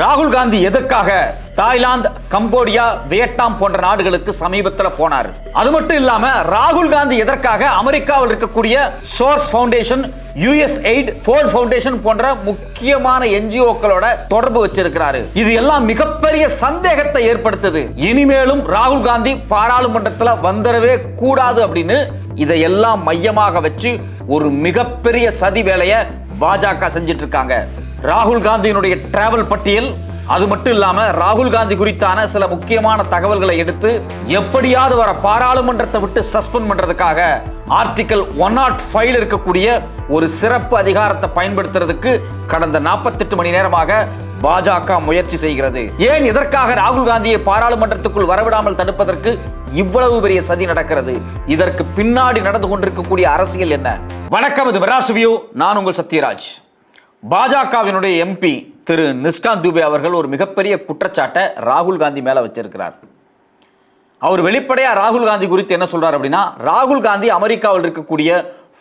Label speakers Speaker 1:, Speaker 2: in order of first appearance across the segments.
Speaker 1: ராகுல் காந்தி எதற்காக Thailand Cambodia Vietnam போன்ற நாடுகளுக்கு சமீபத்தில் போனார்? அது மட்டும் இல்லாம ராகுல் காந்தி எதற்காக அமெரிக்காவில் இருக்கக்கூடிய Soros foundation US aid Ford foundation போன்ற முக்கியமான என்ஜிஓக்களோட தொடர்பு வச்சிருக்கிறாரு. இது எல்லாம் மிகப்பெரிய சந்தேகத்தை ஏற்படுத்துது. இனிமேலும் ராகுல் காந்தி பாராளுமன்றத்தில் வந்துடவே கூடாது அப்படின்னு இதையெல்லாம் மையமாக வச்சு ஒரு மிகப்பெரிய சதி வேலையை பாஜக செஞ்சிட்டு இருக்காங்க. ராகுல் காந்தியினுடைய டிராவல் பட்டியல் அது மட்டும் இல்லாம ராகுல் காந்தி குறித்தான சில முக்கியமான தகவல்களை எடுத்து எப்படியாவது வர பாராளுமன்றத்தை விட்டு சஸ்பெண்ட் பண்றதுக்காக ஆர்டிகல் ஒன் நாட் ஃபைவ் இருக்கக்கூடிய ஒரு சிறப்பு அதிகாரத்தை பயன்படுத்துறதுக்கு கடந்த 48 மணி நேரமாக பாஜக முயற்சி செய்கிறது. ஏன் இதற்காக ராகுல் காந்தியை பாராளுமன்றத்துக்குள் வரவிடாமல் தடுப்பதற்கு இவ்வளவு பெரிய சதி நடக்கிறது? இதற்கு பின்னாடி நடந்து கொண்டிருக்கக்கூடிய அரசியல் என்ன? வணக்கம் இது மெராசுவியோ நான் உங்கள் சத்யராஜ். பாஜகவினுடைய எம்பி திரு நிஷ்காந்த் துபே அவர்கள் ஒரு மிகப்பெரிய குற்றச்சாட்டை ராகுல் காந்தி மேல வச்சிருக்கிறார். அவர் வெளிப்படையா ராகுல் காந்தி குறித்து என்ன சொல்றாரு அப்படின்னா ராகுல் காந்தி அமெரிக்காவில் இருக்கக்கூடிய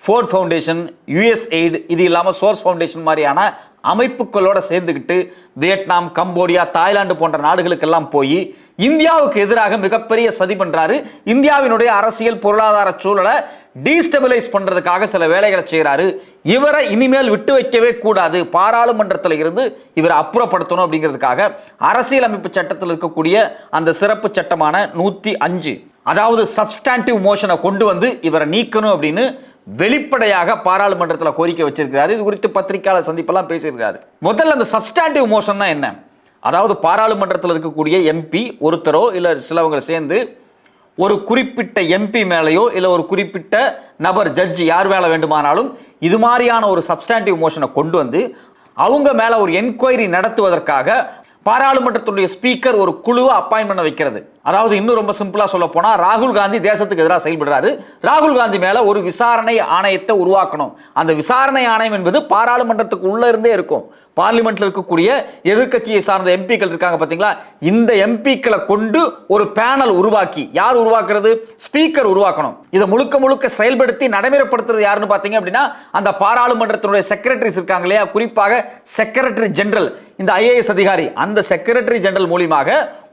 Speaker 1: ஃபோர்ட் ஃபவுண்டேஷன் யுஎஸ் எய்டு இது இல்லாமல் சோர்ஸ் ஃபவுண்டேஷன் மாதிரியான அமைப்புகளோடு சேர்ந்துக்கிட்டு வியட்நாம் கம்போடியா தாய்லாந்து போன்ற நாடுகளுக்கெல்லாம் போய் இந்தியாவுக்கு எதிராக மிகப்பெரிய சதி பண்ணுறாரு இந்தியாவினுடைய அரசியல் பொருளாதார சூழலை டீஸ்டபிளைஸ் பண்ணுறதுக்காக சில வேலைகளை செய்கிறாரு இவரை இனிமேல் விட்டு வைக்கவே கூடாது. பாராளுமன்றத்தில் இருந்து இவரை அப்புறப்படுத்தணும் அப்படிங்கிறதுக்காக அரசியலமைப்பு சட்டத்தில் இருக்கக்கூடிய அந்த சிறப்பு சட்டமான நூற்றி அஞ்சு அதாவது சப்ஸ்டாண்டிவ் மோஷனை கொண்டு வந்து இவரை நீக்கணும் அப்படின்னு வெளிப்படையாக பாராளுமன்றத்தில் கோரிக்கை வச்சிருக்கிறாரு. இது குறித்து பத்திரிகையாளர் சந்திப்பெல்லாம் பேசியிருக்காரு முதல்ல அந்த சப்ஸ்டாண்டிவ் மோஷன் என்ன? அதாவது பாராளுமன்றத்தில் இருக்கக்கூடிய எம்பி ஒருத்தரோ இல்லை சிலவங்க சேர்ந்து ஒரு குறிப்பிட்ட எம்பி மேலேயோ இல்லை ஒரு குறிப்பிட்ட நபர் ஜட்ஜ் யார் மேலே வேண்டுமானாலும் இது மாதிரியான ஒரு சப்ஸ்டாண்டிவ் மோஷனை கொண்டு வந்து அவங்க மேலே ஒரு என்கொயரி நடத்துவதற்காக பாராளுமன்றத்துடைய ஸ்பீக்கர் ஒரு குழுவை அப்பாயின் பண்ண வைக்கிறது. அதாவது இன்னும் ரொம்ப சிம்பிளா சொல்ல போனா ராகுல் காந்தி தேசத்துக்கு எதிராக செயல்படுறாரு. ராகுல் காந்தி மேல ஒரு விசாரணை ஆணையத்தை உருவாக்கணும். அந்த விசாரணை ஆணையம் என்பது பாராளுமன்றத்துக்கு உள்ள இருந்தே இருக்கும். பார்லிமெண்ட்ல இருக்கக்கூடிய எதிர்க்கட்சியை சார்ந்த எம்பிக்கள் இருக்காங்க பாத்தீங்களா? இந்த எம்பிக்களை கொண்டு ஒரு பேனல் உருவாக்கி யார் உருவாக்குறது? ஸ்பீக்கர் உருவாக்கணும். இதை முழுக்க முழுக்க செயல்படுத்தி நடைமுறைப்படுத்துறது யாருன்னு பாத்தீங்க அப்படின்னா அந்த பாராளுமன்றத்தினுடைய செக்ரட்டரிஸ் இருக்காங்க இல்லையா? குறிப்பாக செக்ரட்டரி ஜெனரல் இந்த ஐஏஎஸ் அதிகாரி. அந்த செக்ரட்டரி ஜெனரல் மூலியமாக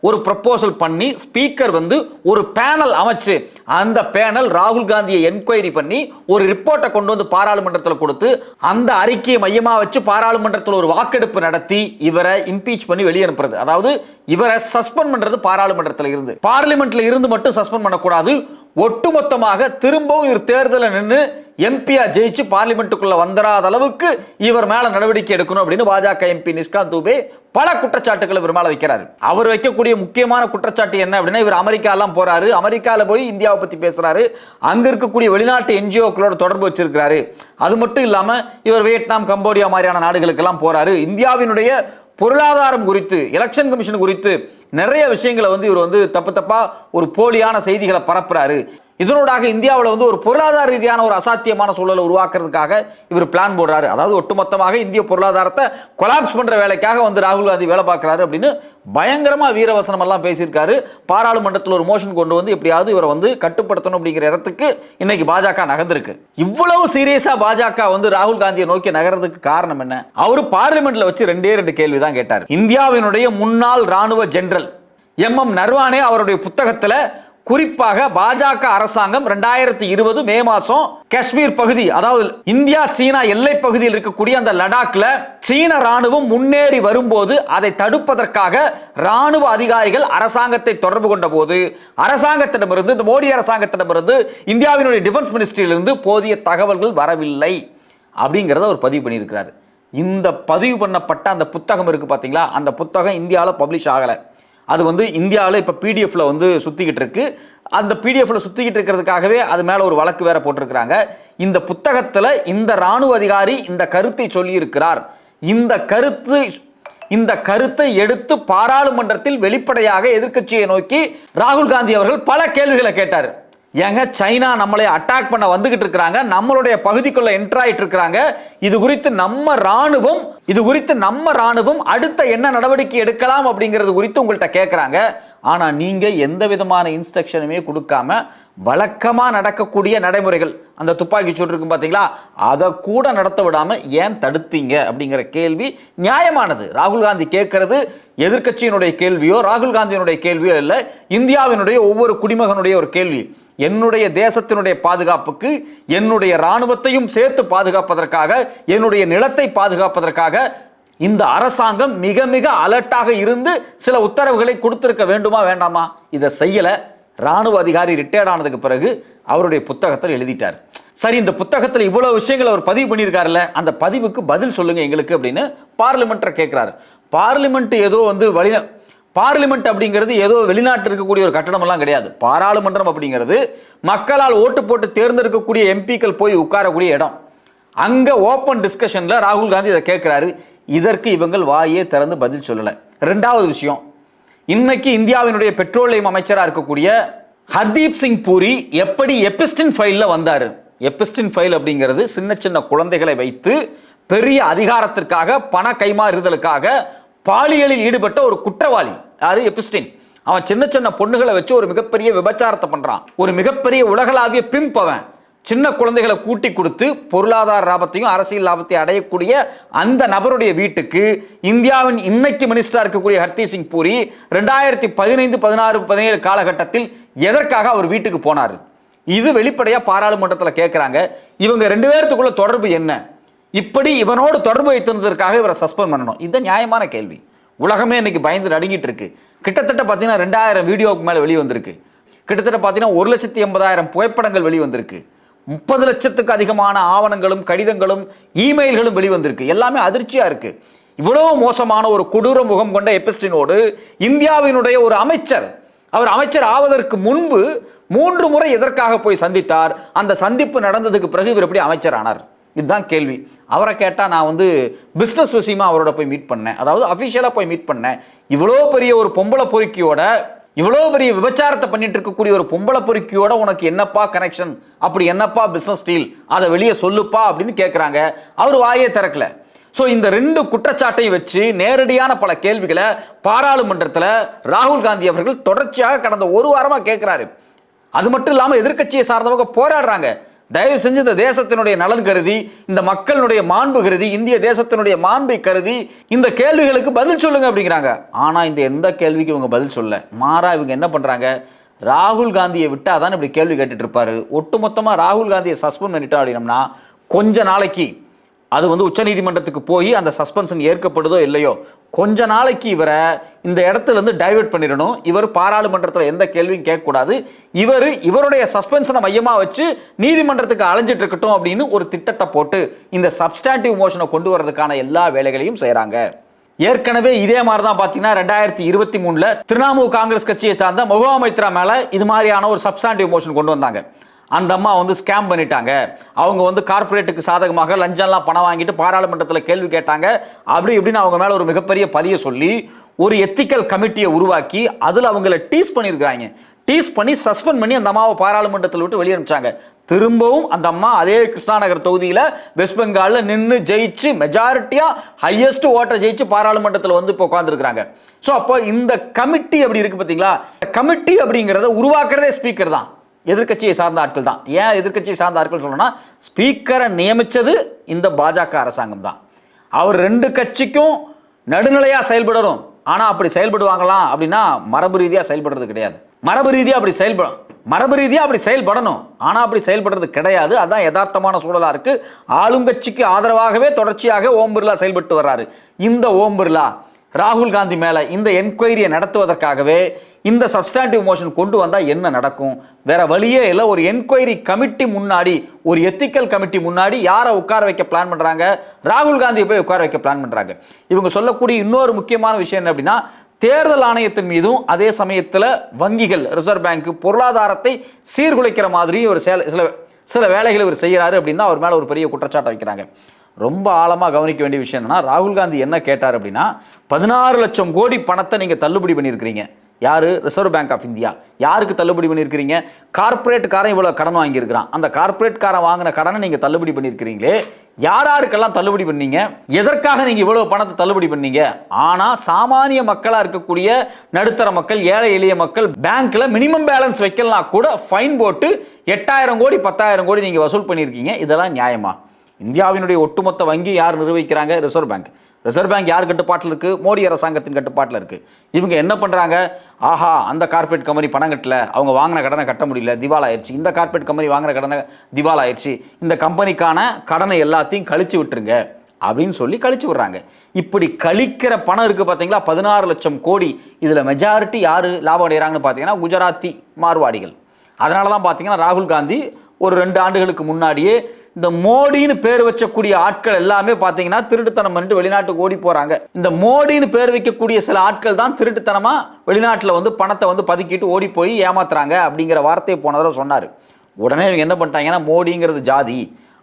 Speaker 1: ஒரு ப்ரப்போசல் பண்ணி ஸ்பீக்கர் வந்து ஒரு பேனல் அமைச்சு அந்த பேனல் ராகுல் காந்தியை என்கொயரி பண்ணி ஒரு ரிப்போர்ட்டை கொண்டு வந்து பாராளுமன்றத்தில் கொடுத்து அந்த அறிக்கையை மையமாக வச்சு பாராளுமன்றத்தில் ஒரு வாக்கெடுப்பு நடத்தி இவரை இம்பீச் பண்ணி வெளியே அனுப்புறது. அதாவது இவரை சஸ்பெண்ட் பண்றது பாராளுமன்றத்தில் இருந்து. பார்லிமெண்ட்ல இருந்து மட்டும் சஸ்பெண்ட் பண்ணக்கூடாது. ஒட்டுமொத்தமாக திரும்பவும் இவர் தேர்தலில் நின்று எம்பியா ஜெயிச்சு பார்லிமெண்ட்டுக்குள்ள வந்துடாத அளவுக்கு இவர் மேல நடவடிக்கை எடுக்கணும் அப்படின்னு பாஜக எம்பி நிஷ்காந்த் துபே பல குற்றச்சாட்டுகள் இவர் மேல வைக்கிறாரு. அவர் வைக்கக்கூடிய முக்கியமான குற்றச்சாட்டு என்ன அப்படின்னா இவர் அமெரிக்கா எல்லாம் போறாரு. அமெரிக்கால போய் இந்தியாவை பத்தி பேசுறாரு. அங்க இருக்கக்கூடிய வெளிநாட்டு என்ஜிஓக்களோட தொடர்பு வச்சிருக்கிறாரு. அது மட்டும் இல்லாம இவர் வியட்நாம் கம்போடியா மாதிரியான நாடுகளுக்கு எல்லாம் போறாரு. இந்தியாவினுடைய பொருளாதாரம் குறித்து எலெக்ஷன் கமிஷன் குறித்து நிறைய விஷயங்களை வந்து இவர் வந்து தப்பு தப்பாக ஒரு போலியான செய்திகளை பரப்புறாரு. இதனூடாக இந்தியாவில் வந்து ஒரு பொருளாதார ரீதியான ஒரு அசாத்தியமான சூழலை உருவாக்குறதுக்காக இவர் பிளான் போடுறாரு. அதாவது ஒட்டுமொத்தமாக இந்திய பொருளாதாரத்தை கொலாப்ஸ் பண்ணுற வேலைக்காக வந்து ராகுல் காந்தி வேலை பார்க்கறாரு அப்படின்னு பயங்கரமாக வீரவசனம் எல்லாம் பேசியிருக்காரு. பாராளுமன்றத்தில் ஒரு மோஷன் கொண்டு வந்து எப்படியாவது இவரை வந்து கட்டுப்படுத்தணும் அப்படிங்கிற இடத்துக்கு இன்னைக்கு பாஜக நகர்ந்திருக்கு. இவ்வளவு சீரியஸாக பாஜக வந்து ராகுல் காந்தியை நோக்கி நகர்றதுக்கு காரணம் என்ன? அவர் பார்லிமெண்ட்ல வச்சு ரெண்டே ரெண்டு கேள்வி தான் கேட்டார். இந்தியாவினுடைய முன்னாள் ராணுவ ஜெனரல் எம் எம் நர்வானே அவருடைய புத்தகத்தில் குறிப்பாக பாஜக அரசாங்கம் ரெண்டாயிரத்தி இருபது மே மாசம் காஷ்மீர் பகுதி அதாவது இந்தியா சீனா எல்லை பகுதியில் இருக்கக்கூடிய அந்த லடாக்ல சீன ராணுவம் முன்னேறி வரும்போது அதை தடுப்பதற்காக ராணுவ அதிகாரிகள் அரசாங்கத்தை தொடர்பு கொண்ட போது அரசாங்கத்திடமிருந்து இந்த மோடி அரசாங்கத்திடமிருந்து இந்தியாவினுடைய டிஃபென்ஸ் மினிஸ்ட்ரியிலிருந்து போதிய தகவல்கள் வரவில்லை அப்படிங்கிறத அவர் பதிவு பண்ணியிருக்கிறார். இந்த பதிவு பண்ணப்பட்ட அந்த புத்தகம் இருக்கு பார்த்தீங்களா அந்த புத்தகம் இந்தியாவில் பப்ளிஷ் ஆகலை. அது வந்து இந்தியாவில் இப்போ பிடிஎஃப்ல வந்து சுற்றிக்கிட்டு இருக்கு. அந்த பிடிஎஃப்ல சுற்றிக்கிட்டு இருக்கிறதுக்காகவே அது மேலே ஒரு வழக்கு வேற போட்டிருக்கிறாங்க. இந்த புத்தகத்தில் இந்த ராணுவ அதிகாரி இந்த கருத்தை சொல்லியிருக்கிறார். இந்த கருத்து இந்த கருத்தை எடுத்து பாராளுமன்றத்தில் வெளிப்படையாக எதிர்க்கட்சியை நோக்கி ராகுல் காந்தி அவர்கள் பல கேள்விகளை கேட்டார். ஏங்க சைனா நம்மளை அட்டாக் பண்ண வந்துகிட்டு இருக்கிறாங்க. நம்மளுடைய பகுதிக்குள்ள என்டர் ஆயிட்டு இருக்கிறாங்க. இது குறித்து நம்ம ராணுவம் இது குறித்து நம்ம ராணுவம் அடுத்த என்ன நடவடிக்கை எடுக்கலாம் அப்படிங்கிறது குறித்து உங்கள்கிட்ட கேட்குறாங்க ஆனால் நீங்கள் எந்த விதமான இன்ஸ்ட்ரக்ஷனுமே கொடுக்காம வழக்கமாக நடக்கக்கூடிய நடைமுறைகள் அந்த துப்பாக்கி சூடு இருக்கும் பார்த்தீங்களா அதை கூட நடத்த விடாமல் ஏன் தடுத்தீங்க அப்படிங்கிற கேள்வி நியாயமானது. ராகுல் காந்தி கேட்கறது எதிர்க்கட்சியினுடைய கேள்வியோ ராகுல் காந்தியினுடைய கேள்வியோ இல்லை இந்தியாவினுடைய ஒவ்வொரு குடிமகனுடைய ஒரு கேள்வி. என்னுடைய தேசத்தினுடைய பாதுகாப்புக்கு என்னுடைய ராணுவத்தையும் சேர்த்து பாதுகாப்பதற்காக என்னுடைய நிலத்தை பாதுகாப்பதற்காக இந்த அரசாங்கம் மிக மிக அலர்ட்டாக இருந்து சில உத்தரவுகளை கொடுத்திருக்க வேண்டுமா வேண்டாமா? இதை செய்யலை. ராணுவ அதிகாரி ரிட்டையர்ட் ஆனதுக்கு பிறகு அவருடைய புத்தகத்தில் எழுதிட்டார். சரி இந்த புத்தகத்தில் இவ்வளோ விஷயங்கள் அவர் பதிவு பண்ணியிருக்காருல்ல அந்த பதிவுக்கு பதில் சொல்லுங்க எங்களுக்கு அப்படின்னு பார்லிமெண்ட்டை கேட்குறாரு. பார்லிமெண்ட் ஏதோ வந்து வழி பார்லிமெண்ட் அப்படிங்கிறது ஏதோ வெளிநாட்டில் இருக்கக்கூடிய ஒரு கட்டடம் எல்லாம் கிடையாது. பாராளுமன்றம் அப்படிங்கிறது மக்களால் ஓட்டு போட்டு தேர்ந்தெடுக்கக்கூடிய எம்பிக்கள் போய் உட்காரக்கூடிய இடம். அங்க ஓப்பன் டிஸ்கஷன்ல ராகுல் காந்தி இதை கேட்கிறாரு. இதற்கு இவங்கள் வாயே திறந்து பதில் சொல்லலை. ரெண்டாவது விஷயம் இன்னைக்கு இந்தியாவினுடைய பெட்ரோலியம் அமைச்சராக இருக்கக்கூடிய ஹர்தீப் சிங் பூரி எப்படி எபிஸ்டின் ஃபைலில் வந்தார்? எபிஸ்டின் ஃபைல் அப்படிங்கிறது சின்ன சின்ன குழந்தைகளை வைத்து பெரிய அதிகாரத்திற்காக பண கைமாறுதலுக்காக பாலியலில் ஈடுபட்ட ஒரு குற்றவாளி. யாரு? எபிஸ்டின் அவன் சின்ன சின்ன பொண்ணுகளை வச்சு ஒரு மிகப்பெரிய விபச்சாரத்தை பண்றான். ஒரு மிகப்பெரிய உலகளாவிய பிம்ப் அவன். சின்ன குழந்தைகளை கூட்டி கொடுத்து பொருளாதார லாபத்தையும் அரசியல் லாபத்தையும் அடையக்கூடிய அந்த நபருடைய வீட்டுக்கு இந்தியாவின் இன்னைக்கு மினிஸ்டராக இருக்கக்கூடிய ஹர்தீப் சிங் பூரி ரெண்டாயிரத்தி பதினைந்து பதினாறு பதினேழு காலகட்டத்தில் எதற்காக அவர் வீட்டுக்கு போனார்? இது வெளிப்படையாக பாராளுமன்றத்தில் கேட்குறாங்க இவங்க ரெண்டு பேர்த்துக்குள்ள தொடர்பு என்ன? இப்படி இவனோடு தொடர்பு வைத்திருந்ததற்காக இவரை சஸ்பெண்ட் பண்ணணும். இது நியாயமான கேள்வி. உலகமே இன்னைக்கு பயந்து நடுங்கிட்டு இருக்கு கிட்டத்தட்ட பார்த்தீங்கன்னா ரெண்டாயிரம் வீடியோவுக்கு மேலே வெளியே வந்திருக்கு. கிட்டத்தட்ட பார்த்தீங்கன்னா ஒரு லட்சத்தி எண்பதாயிரம் புகைப்படங்கள் வெளிவந்திருக்கு முப்பது லட்சத்துக்கு அதிகமான ஆவணங்களும் கடிதங்களும் இமெயில்களும் வெளிவந்திருக்கு எல்லாமே அதிர்ச்சியாக இருக்கு. இவ்வளவு மோசமான ஒரு கொடூர முகம் கொண்ட எபிஸ்டினோடு இந்தியாவினுடைய ஒரு அமைச்சர் அவர் அமைச்சர் ஆவதற்கு முன்பு மூன்று முறை எதற்காக போய் சந்தித்தார்? அந்த சந்திப்பு நடந்ததுக்கு பிறகு இவர் எப்படி அமைச்சர் ஆனார் இதுதான் கேள்வி. அவரை கேட்டால் நான் வந்து பிஸ்னஸ் விஷயமா அவரோட போய் மீட் பண்ணேன். அதாவது அஃபிஷியலாக போய் மீட் பண்ணேன். இவ்வளோ பெரிய ஒரு பொம்பளை பொறுக்கியோட இவ்வளோ பெரிய விபச்சாரத்தை பண்ணிட்டு இருக்கக்கூடிய ஒரு பொம்பளை பொறுக்கியோட உனக்கு என்னப்பா கனெக்ஷன் அப்படி என்னப்பா பிஸ்னஸ் டீல் அதை வெளியே சொல்லுப்பா அப்படின்னு கேட்குறாங்க அவர் வாயே திறக்கல. ஸோ இந்த ரெண்டு குற்றச்சாட்டையும் வச்சு நேரடியான பல கேள்விகளை பாராளுமன்றத்தில் ராகுல் காந்தி அவர்கள் தொடர்ச்சியாக கடந்த ஒரு வாரமாக கேட்குறாரு அது மட்டும் இல்லாமல் எதிர்க்கட்சியை சார்ந்தவங்க போராடுறாங்க. தயவு செஞ்சு இந்த தேசத்தினுடைய நலன் கருதி இந்த மக்களுடைய மாண்பு கருதி இந்திய தேசத்தினுடைய மாண்பை கருதி இந்த கேள்விகளுக்கு பதில் சொல்லுங்க அப்படிங்கிறாங்க. ஆனா இந்த எந்த கேள்விக்கு இவங்க பதில் சொல்ல. மாறா இவங்க என்ன பண்றாங்க? ராகுல் காந்தியை விட்டால் தான் இப்படி கேள்வி கேட்டுட்டு இருப்பாரு. ஒட்டுமொத்தமா ராகுல் காந்தியை சஸ்பெண்ட் பண்ணிட்டோம் அப்படின்னம்னா கொஞ்ச நாளைக்கு அது வந்து உச்சநீதிமன்றத்துக்கு போய் அந்த சஸ்பென்ஷன் ஏற்கப்படுதோ இல்லையோ கொஞ்ச நாளைக்கு இவரை இந்த இடத்துல இருந்து டைவர்ட் பண்ணிடணும். இவர் பாராளுமன்றத்தில் எந்த கேள்வியும் கேட்கக்கூடாது. இவர் இவருடைய சஸ்பென்ஷனை மையமாக வச்சு நீதிமன்றத்துக்கு அலைஞ்சிட்டு இருக்கட்டும் அப்படின்னு ஒரு திட்டத்தை போட்டு இந்த சப்ஸ்டாண்டிவ் மோஷனை கொண்டு வரதுக்கான எல்லா வேலைகளையும் செய்கிறாங்க ஏற்கனவே இதே மாதிரி தான் பார்த்தீங்கன்னா ரெண்டாயிரத்தி இருபத்தி மூணில் திரிணாமுல் காங்கிரஸ் கட்சியை சார்ந்த மொஹா மைத்ரா மேலே இது மாதிரியான ஒரு சப்ஸ்டாண்டிவ் மோஷன் கொண்டு வந்தாங்க. அந்த அம்மா வந்து ஸ்கேம் பண்ணிட்டாங்க. அவங்க வந்து கார்ப்பரேட்டுக்கு சாதகமாக லஞ்சம்லாம் பணம் வாங்கிட்டு பாராளுமன்றத்தில் கேள்வி கேட்டாங்க. அப்படி இப்படின்னு அவங்க மேலே ஒரு மிகப்பெரிய பழியை சொல்லி ஒரு எத்திக்கல் கமிட்டியை உருவாக்கி அதில் அவங்கள டீஸ் பண்ணியிருக்கிறாங்க டீஸ் பண்ணி சஸ்பெண்ட் பண்ணி அந்த அம்மாவை பாராளுமன்றத்தில் விட்டு வெளியே அனுப்பிச்சாங்க. திரும்பவும் அந்த அம்மா அதே கிருஷ்ணாநகர் தொகுதியில் வெஸ்ட் பெங்காலில் நின்று ஜெயிச்சு மெஜாரிட்டியாக ஹையஸ்ட் ஓட்டை ஜெயிச்சு பாராளுமன்றத்தில் வந்து இப்போ உட்காந்துருக்குறாங்க ஸோ அப்போ இந்த கமிட்டி அப்படி இருக்கு பார்த்தீங்களா கமிட்டி அப்படிங்கிறத உருவாக்குறதே ஸ்பீக்கர் தான். எதிர்க்கட்சியை சார்ந்த ஆட்கள் தான். ஏன் எதிர்க்கட்சியை சார்ந்த ஆட்கள் சொல்லணும்னா ஸ்பீக்கரை நியமித்தது இந்த பாஜக அரசாங்கம் தான். அவர் ரெண்டு கட்சிக்கும் நடுநிலையாக செயல்படணும். ஆனால் அப்படி செயல்படுவாங்களாம் அப்படின்னா மரபு ரீதியாக செயல்படுறது கிடையாது. மரபு ரீதியாக அப்படி செயல்படும் மரபு ரீதியாக அப்படி செயல்படணும். ஆனால் அப்படி செயல்படுறது கிடையாது. அதுதான் யதார்த்தமான சூழலாக இருக்குது ஆளுங்கட்சிக்கு ஆதரவாகவே தொடர்ச்சியாக ஓம் பிர்லா செயல்பட்டு வர்றாரு. இந்த ஓம் பிர்லா ராகுல் காந்தி மேலே இந்த என்கொயரியை நடத்துவதற்காகவே இந்த சப்ஸ்டாண்டிவ் மோஷன் கொண்டு வந்தால் என்ன நடக்கும்? வேற வழியே இல்லை. ஒரு என்கொயரி கமிட்டி முன்னாடி ஒரு எத்திக்கல் கமிட்டி முன்னாடி யாரை உட்கார வைக்க பிளான் பண்ணுறாங்க ராகுல் காந்தியை போய் உட்கார வைக்க பிளான் பண்ணுறாங்க இவங்க சொல்லக்கூடிய இன்னொரு முக்கியமான விஷயம் என்ன அப்படின்னா தேர்தல் ஆணையத்தின் மீதும் அதே சமயத்தில் வங்கிகள் ரிசர்வ் பேங்க் பொருளாதாரத்தை சீர்குலைக்கிற மாதிரி ஒரு சேல சில சில வேலைகளை இவர் செய்கிறாரு அப்படின்னு தான் அவர் மேலே ஒரு பெரிய குற்றச்சாட்டை வைக்கிறாங்க. ரொம்ப ஆழமாக கவனிக்க வேண்டிய விஷயம் என்னன்னா ராகுல் காந்தி என்ன கேட்டார் அப்படின்னா பதினாறு லட்சம் கோடி பணத்தை நீங்கள் தள்ளுபடி பண்ணியிருக்கிறீங்க. யார்? ரிசர்வ் பேங்க் ஆஃப் இந்தியா யாருக்கு தள்ளுபடி பண்ணியிருக்கிறீங்க? கார்ப்பரேட்டுக்காரன் இவ்வளோ கடன் வாங்கியிருக்கிறான். அந்த கார்ப்பரேட்காரன் வாங்கின கடனை நீங்கள் தள்ளுபடி பண்ணியிருக்கிறீங்களே. யார் யாருக்கெல்லாம் தள்ளுபடி பண்ணீங்க? எதற்காக நீங்கள் இவ்வளோ பணத்தை தள்ளுபடி பண்ணீங்க? ஆனால் சாமானிய மக்களாக இருக்கக்கூடிய நடுத்தர மக்கள் ஏழை எளிய மக்கள் பேங்க்கில் மினிமம் பேலன்ஸ் வைக்கலாம் கூட ஃபைன் போட்டு எட்டாயிரம் கோடி பத்தாயிரம் கோடி நீங்கள் வசூல் பண்ணியிருக்கீங்க. இதெல்லாம் நியாயமா? இந்தியாவினுடைய ஒட்டுமொத்த வங்கி யார் நிர்வகிக்கிறாங்க? ரிசர்வ் பேங்க் ரிசர்வ் பேங்க் யார் கட்டுப்பாட்டில் இருக்குது மோடி அரசாங்கத்தின் கட்டுப்பாட்டில் இருக்குது இவங்க என்ன பண்ணுறாங்க ஆஹா அந்த கார்ப்பரேட் கம்பெனி பணம் கட்டல. அவங்க வாங்கின கடனை கட்ட முடியல. திவால் ஆயிடுச்சு இந்த கார்பரேட் கம்பெனி வாங்கின கடனை திவால் ஆயிடுச்சு இந்த கம்பெனிக்கான கடனை எல்லாத்தையும் கழிச்சு விட்டுருங்க அப்படின்னு சொல்லி கழிச்சு விடுறாங்க. இப்படி கழிக்கிற பணம் இருக்குது பார்த்தீங்களா பதினாறு லட்சம் கோடி. இதில் மெஜாரிட்டி யார் லாபம் அடைகிறாங்கன்னு பார்த்தீங்கன்னா குஜராத்தி மார்வாடிகள். அதனால தான் பார்த்தீங்கன்னா ராகுல் காந்தி ஒரு ரெண்டு ஆண்டுகளுக்கு முன்னாடியே இந்த மோடின்னு பேர் வச்சக்கூடிய ஆட்கள் எல்லாமே பார்த்தீங்கன்னா திருட்டுத்தனம் பண்ணிட்டு வெளிநாட்டுக்கு ஓடி போறாங்க. இந்த மோடின்னு பேர் வைக்கக்கூடிய சில ஆட்கள் தான் திருட்டுத்தனமா வெளிநாட்டில் வந்து பணத்தை வந்து பதுக்கிட்டு ஓடி போய் ஏமாத்துறாங்க அப்படிங்கிற வார்த்தையை போன தடவை சொன்னார். உடனே இவங்க என்ன பண்ணிட்டாங்கன்னா மோடிங்கிறது ஜாதி.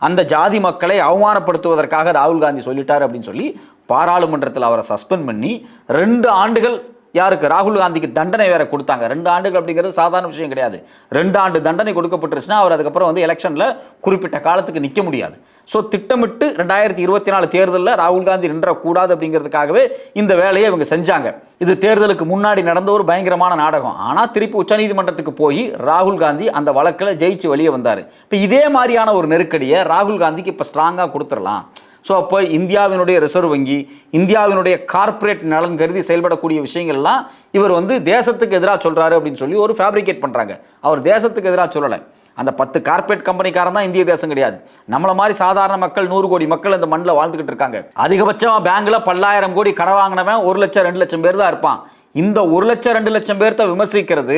Speaker 1: அந்த ஜாதி மக்களை அவமானப்படுத்துவதற்காக ராகுல் காந்தி சொல்லிட்டார் அப்படின்னு சொல்லி பாராளுமன்றத்தில் அவரை சஸ்பெண்ட் பண்ணி ரெண்டு ஆண்டுகள் யாருக்கு? ராகுல் காந்திக்கு தண்டனை வேற கொடுத்தாங்க. ரெண்டு ஆண்டுகள் அப்படிங்கிறது சாதாரண விஷயம் கிடையாது. ரெண்டு ஆண்டு தண்டனை கொடுக்கப்பட்டுருச்சுன்னா அவர் அதுக்கப்புறம் வந்து எலெக்ஷனில் குறிப்பிட்ட காலத்துக்கு நிற்க முடியாது. ஸோ திட்டமிட்டு ரெண்டாயிரத்தி இருபத்தி நாலு தேர்தலில் ராகுல் காந்தி நின்றக்கூடாது அப்படிங்கிறதுக்காகவே இந்த வேலையை இவங்க செஞ்சாங்க. இது தேர்தலுக்கு முன்னாடி நடந்த ஒரு பயங்கரமான நாடகம். ஆனால் திருப்பி உச்சநீதிமன்றத்துக்கு போய் ராகுல் காந்தி அந்த வழக்கில் ஜெயிச்சு வெளியே வந்தார். இப்போ இதே மாதிரியான ஒரு நெருக்கடியை ராகுல் காந்திக்கு இப்போ ஸ்ட்ராங்காக கொடுத்துடலாம். ஸோ அப்போ இந்தியாவினுடைய ரிசர்வ் வங்கி இந்தியாவினுடைய கார்ப்பரேட் நலன் கருதி செயல்படக்கூடிய விஷயங்கள்லாம் இவர் வந்து தேசத்துக்கு எதிராக சொல்கிறாரு அப்படின்னு சொல்லி ஒரு ஃபேப்ரிகேட் பண்ணுறாங்க அவர் தேசத்துக்கு எதிராக சொல்லலை. அந்த பத்து கார்ப்பரேட் கம்பெனிக்காரன் தான் இந்திய தேசம் கிடையாது. நம்மளை மாதிரி சாதாரண மக்கள் நூறு கோடி மக்கள் இந்த மண்ணில் வாழ்ந்துகிட்டு இருக்காங்க. அதிகபட்சமாக பேங்கில் பல்லாயிரம் கோடி கடை வாங்கினவன் ஒரு லட்சம் ரெண்டு லட்சம் பேர் தான் இருப்பான். இந்த ஒரு லட்சம் ரெண்டு லட்சம் பேர்த்த விமர்சிக்கிறது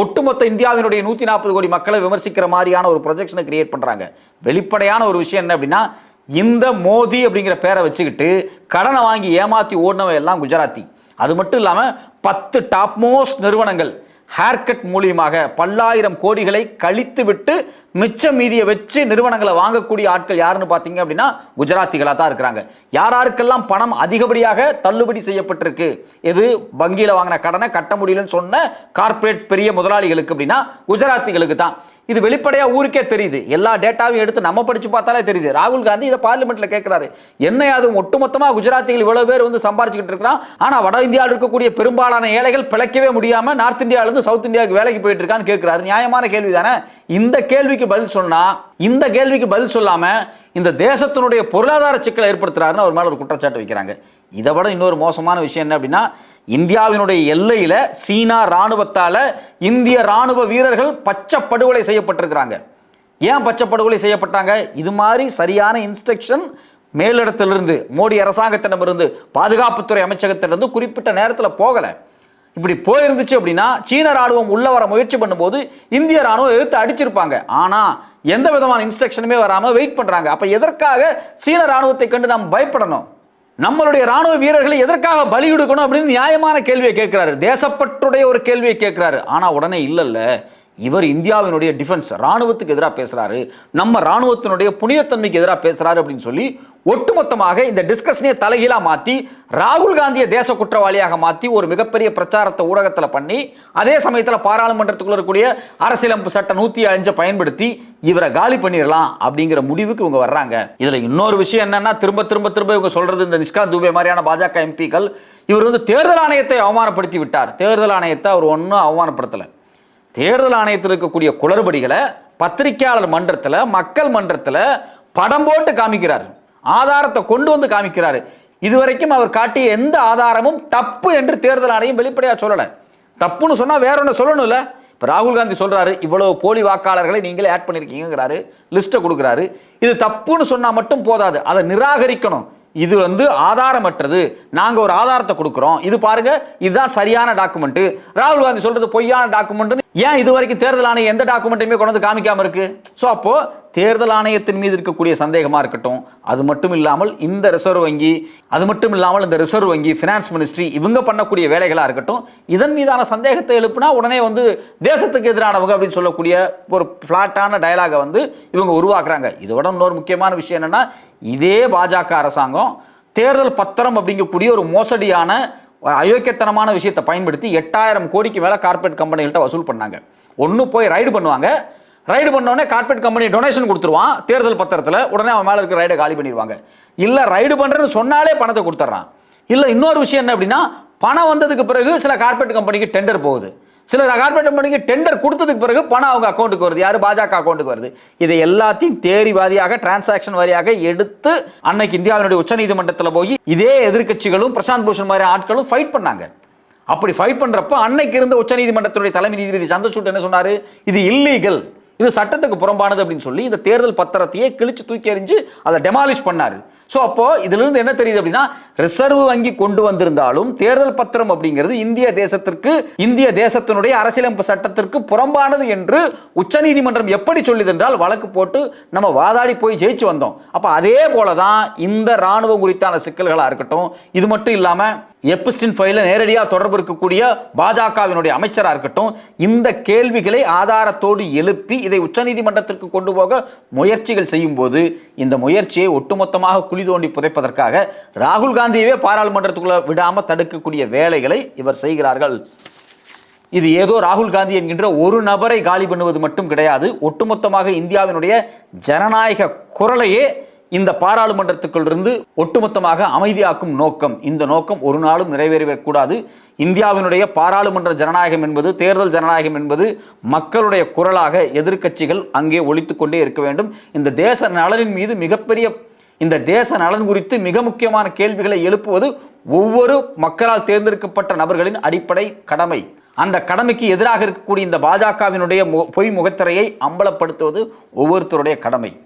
Speaker 1: ஒட்டுமொத்த இந்தியாவினுடைய நூற்றி நாற்பது கோடி மக்களை விமர்சிக்கிற மாதிரியான ஒரு ப்ரொஜெக்ஷனை கிரியேட் பண்ணுறாங்க வெளிப்படையான ஒரு விஷயம் என்ன அப்படின்னா இந்த மோதி அப்படிங்கிற பேரை வச்சுக்கிட்டு கடனை வாங்கி ஏமாத்தி ஓடினவன் எல்லாம் குஜராத்தி. அது மட்டும் இல்லாம பத்து டாப் மோஸ்ட் நிறுவனங்கள் ஹேர்கட் மூலியமாக பல்லாயிரம் கோடிகளை கழித்து விட்டு மிச்ச மீதியை வச்சு நிறுவனங்களை வாங்கக்கூடிய ஆட்கள் யாருன்னு பார்த்தீங்க அப்படின்னா குஜராத்திகளாக தான் இருக்கிறாங்க. யார் யாருக்கெல்லாம் பணம் அதிகப்படியாக தள்ளுபடி செய்யப்பட்டிருக்கு? எது? வங்கியில் வாங்கின கடனை கட்ட முடியலன்னு சொன்ன கார்ப்பரேட் பெரிய முதலாளிகளுக்கு அப்படின்னா குஜராத்திகளுக்கு தான். இது வெளிப்படையா ஊருக்கே தெரியுது. எல்லா டேட்டாவையும் எடுத்து நம்ம படிச்சு பார்த்தாலே தெரியுது. ராகுல் காந்தி இதை பார்லிமெண்ட்ல கேட்கிறாரு. என்ன அது ஒட்டுமொத்தமா குஜராத்திகள் இவ்வளவு பேர் வந்து சம்பாரிச்சுக்கிட்டு இருக்கிறான்? ஆனா வட இந்தியாவில் இருக்கக்கூடிய பெரும்பாலான ஏழைகள் பிழைக்கவே முடியாம நார்த் இந்தியாவிலேருந்து சவுத் இந்தியாவுக்கு வேலைக்கு போயிட்டு இருக்கான்னு கேட்கிறாரு. நியாயமான கேள்வி தானே? இந்த கேள்விக்கு பதில் சொன்னா இந்த கேள்விக்கு பதில் சொல்லாம இந்த தேசத்தினுடைய பொருளாதார சிக்கலை ஏற்படுத்துறாருன்னு அவர் மேல ஒரு குற்றச்சாட்டு வைக்கிறாங்க. இதை விட இன்னொரு மோசமான விஷயம் என்ன அப்படின்னா இந்தியாவினுடைய எல்லையில் சீனா இராணுவத்தால் இந்திய ராணுவ வீரர்கள் பச்சை படுகொலை செய்யப்பட்டிருக்கிறாங்க. ஏன் பச்சை படுகொலை செய்யப்பட்டாங்க? இது மாதிரி சரியான இன்ஸ்ட்ரக்ஷன் மேலிடத்திலிருந்து மோடி அரசாங்கத்திடமிருந்து பாதுகாப்புத்துறை அமைச்சகத்திலிருந்து குறிப்பிட்ட நேரத்தில் போகலை. இப்படி போயிருந்துச்சு அப்படின்னா சீன ராணுவம் உள்ள வர முயற்சி பண்ணும்போது இந்திய ராணுவம் எதிர்த்து அடிச்சிருப்பாங்க. ஆனா எந்த விதமான இன்ஸ்ட்ரக்ஷனுமே வராம வெயிட் பண்றாங்க. அப்ப எதற்காக சீன ராணுவத்தை கண்டு நாம் பயப்படணும்? நம்மளுடைய ராணுவ வீரர்களை எதற்காக பலி கொடுக்கணும் அப்படின்னு நியாயமான கேள்வியை கேட்கிறாரு. தேசப்பற்றுடைய ஒரு கேள்வியை கேட்கிறாரு. ஆனா உடனே இல்லைல்ல. இவர் இந்தியாவினுடைய டிஃபென்ஸ் ராணுவத்துக்கு எதிராக பேசுறாரு. நம்ம ராணுவத்தினுடைய புனிதத்தன்மைக்கு எதிராக பேசுறாரு அப்படின்னு சொல்லி ஒட்டுமொத்தமாக இந்த டிஸ்கஷனே தலைகீழா மாத்தி ராகுல் காந்தியை தேச குற்றவாளியாக மாத்தி ஒரு மிகப்பெரிய பிரச்சாரத்தை ஊடகத்தில் பண்ணி அதே சமயத்தில் பாராளுமன்றத்துக்குள்ள இருக்கக்கூடிய அரசியலமைப்பு சட்டம் நூத்தி அஞ்சை பயன்படுத்தி இவரை காலி பண்ணிடலாம் அப்படிங்கிற முடிவுக்கு இவங்க வர்றாங்க. இதுல இன்னொரு விஷயம் என்னன்னா திரும்ப திரும்ப திரும்ப இவங்க சொல்றது இந்த நிஷ்காந்த் துபே மாதிரியான பாஜக எம்பிக்கள் இவர் வந்து தேர்தல் ஆணையத்தை அவமானப்படுத்தி விட்டார். தேர்தல் ஆணையத்தை அவர் ஒன்றும் அவமானப்படுத்தலை. தேர்தல் ஆணையத்தில் இருக்கக்கூடிய குளறுபடிகளை பத்திரிகையாளர் மன்றத்தில் மக்கள் மன்றத்தில் படம் போட்டு காமிக்கிறார். ஆதாரத்தை கொண்டு வந்து காமிக்கிறார். இதுவரைக்கும் அவர் காட்டிய எந்த ஆதாரமும் தப்பு என்று தேர்தல் ஆணையம் வெளிப்படையாக சொல்லலை. தப்புன்னு சொன்னால் வேற ஒன்று சொல்லணும்ல. இப்போ ராகுல் காந்தி சொல்கிறாரு இவ்வளோ போலி வாக்காளர்களை நீங்களே ஆட் பண்ணியிருக்கீங்கிறாரு லிஸ்ட்டை கொடுக்குறாரு. இது தப்புன்னு சொன்னால் மட்டும் போதாது. அதை நிராகரிக்கணும். இது வந்து ஆதாரமற்றது. நாங்கள் ஒரு ஆதாரத்தை கொடுக்குறோம். இது பாருங்க இதுதான் சரியான டாக்குமெண்ட் ராகுல் காந்தி சொல்றது பொய்யான டாக்குமெண்ட் ஏன் இது வரைக்கும் தேர்தல் ஆணையம் எந்த டாக்குமெண்ட்டுமே கொண்டு வந்து காமிக்காம இருக்கு? ஸோ அப்போ தேர்தல் ஆணையத்தின் மீது இருக்கக்கூடிய சந்தேகமாக இருக்கட்டும் அது மட்டும் இல்லாமல் இந்த ரிசர்வ் வங்கி அது மட்டும் இல்லாமல் இந்த ரிசர்வ் வங்கி ஃபினான்ஸ் மினிஸ்ட்ரி இவங்க பண்ணக்கூடிய வேலைகளாக இருக்கட்டும் இதன் மீதான சந்தேகத்தை எழுப்புனா உடனே வந்து தேசத்துக்கு எதிரானவங்க அப்படின்னு சொல்லக்கூடிய ஒரு ஃப்ளாட்டான டயலாகை வந்து இவங்க உருவாக்குறாங்க. இதோட இன்னொரு முக்கியமான விஷயம் என்னென்னா இதே பாஜக அரசாங்கம் தேர்தல் பத்திரம் அப்படிங்கக்கூடிய ஒரு மோசடியான அயோக்கியத்தனமான விஷயத்தை பயன்படுத்தி எட்டாயிரம் கோடிக்கு மேலே கார்பரேட் கம்பெனிகள்கிட்ட வசூல் பண்ணாங்க. ஒன்று போய் ரைடு பண்ணுவாங்க ரைடு பண்ணோடனே கார்பரேட் கம்பெனி டொனேஷன் கொடுத்துருவான். தேர்தல் பத்திரத்தில் உடனே அவன் மேலே இருக்க ரைடை காலி பண்ணிடுவாங்க இல்லை ரைடு பண்ணுறேன்னு சொன்னாலே பணத்தை கொடுத்துட்றான் இல்லை இன்னொரு விஷயம் என்ன அப்படின்னா பணம் வந்ததுக்கு பிறகு சில கார்பரேட் கம்பெனிக்கு டெண்டர் போகுது. சில கார்பரேட் கம்பெனிக்கு டெண்டர் கொடுத்ததுக்கு பிறகு பணம் அவங்க அக்கௌண்ட்டுக்கு வருது. யார்? பாஜக அக்கௌண்ட்டுக்கு வருது. இதை எல்லாத்தையும் தேரிவாதியாக டிரான்சாக்ஷன் வாரியாக எடுத்து அன்னைக்கு இந்தியாவினுடைய உச்சநீதிமன்றத்தில் போய் இதே எதிர்க்கட்சிகளும் பிரசாந்த் பூஷன் மாதிரி ஆட்களும் ஃபைட் பண்ணாங்க. அப்படி ஃபைட் பண்ணுறப்ப அன்னைக்கு இருந்த உச்சநீதிமன்றத்துடைய தலைமை நீதிபதி சந்திரசூட் என்ன சொன்னார்? இது இல்லீகல் இது சட்டத்துக்கு புறம்பானது அப்படின்னு சொல்லி இந்த தேர்தல் பத்திரத்தையே கிழிச்சு தூக்கி எறிஞ்சு அதை டெமாலிஷ் பண்ணாரு. ஸோ அப்போ இதுல இருந்து என்ன தெரியுது அப்படின்னா ரிசர்வ் வங்கி கொண்டு வந்திருந்தாலும் தேர்தல் பத்திரம் அப்படிங்கிறது இந்திய தேசத்திற்கு இந்திய தேசத்தினுடைய அரசியலமைப்பு சட்டத்திற்கு புறம்பானது என்று உச்சநீதிமன்றம் எப்படி சொல்லுது என்றால் வழக்கு போட்டு நம்ம வாதாடி போய் ஜெயிச்சு வந்தோம். அப்போ அதே போல தான் இந்த ராணுவம் குறித்தான சிக்கல்களாக இருக்கட்டும் இது மட்டும் இல்லாமல் எப்ஸ்டின் ஃபைல நேரடியாக தொடர்பு இருக்கக்கூடிய பாஜகவினுடைய அமைச்சராக இருக்கட்டும் இந்த கேள்விகளை ஆதாரத்தோடு எழுப்பி இதை உச்சநீதிமன்றத்திற்கு கொண்டு போக முயற்சிகள் செய்யும் போது இந்த முயற்சியை ஒட்டுமொத்தமாக குழி தோண்டி புதைப்பதற்காக ராகுல் காந்தியவே பாராளுமன்றத்துக்குள்ள விடாமல் தடுக்கக்கூடிய வேலைகளை இவர் செய்கிறார்கள். இது ஏதோ ராகுல் காந்தி என்கின்ற ஒரு நபரை காலி பண்ணுவது மட்டும் கிடையாது ஒட்டுமொத்தமாக இந்தியாவினுடைய ஜனநாயக குரலையே இந்த பாராளுமன்றத்துக்குள் இருந்து ஒட்டுமொத்தமாக அமைதியாக்கும் நோக்கம். இந்த நோக்கம் ஒரு நாளும் நிறைவேறக்கூடாது இந்தியாவினுடைய பாராளுமன்ற ஜனநாயகம் என்பது தேர்தல் ஜனநாயகம் என்பது மக்களுடைய குரலாக எதிர்க்கட்சிகள் அங்கே ஒழித்து கொண்டே இருக்க வேண்டும். இந்த தேச நலனின் மீது மிகப்பெரிய இந்த தேச நலன் குறித்து மிக முக்கியமான கேள்விகளை எழுப்புவது ஒவ்வொரு மக்களால் தேர்ந்தெடுக்கப்பட்ட நபர்களின் அடிப்படை கடமை. அந்த கடமைக்கு எதிராக இருக்கக்கூடிய இந்த பாஜகவினுடைய மு- பொய் முகத்திரையை அம்பலப்படுத்துவது ஒவ்வொருத்தருடைய கடமை.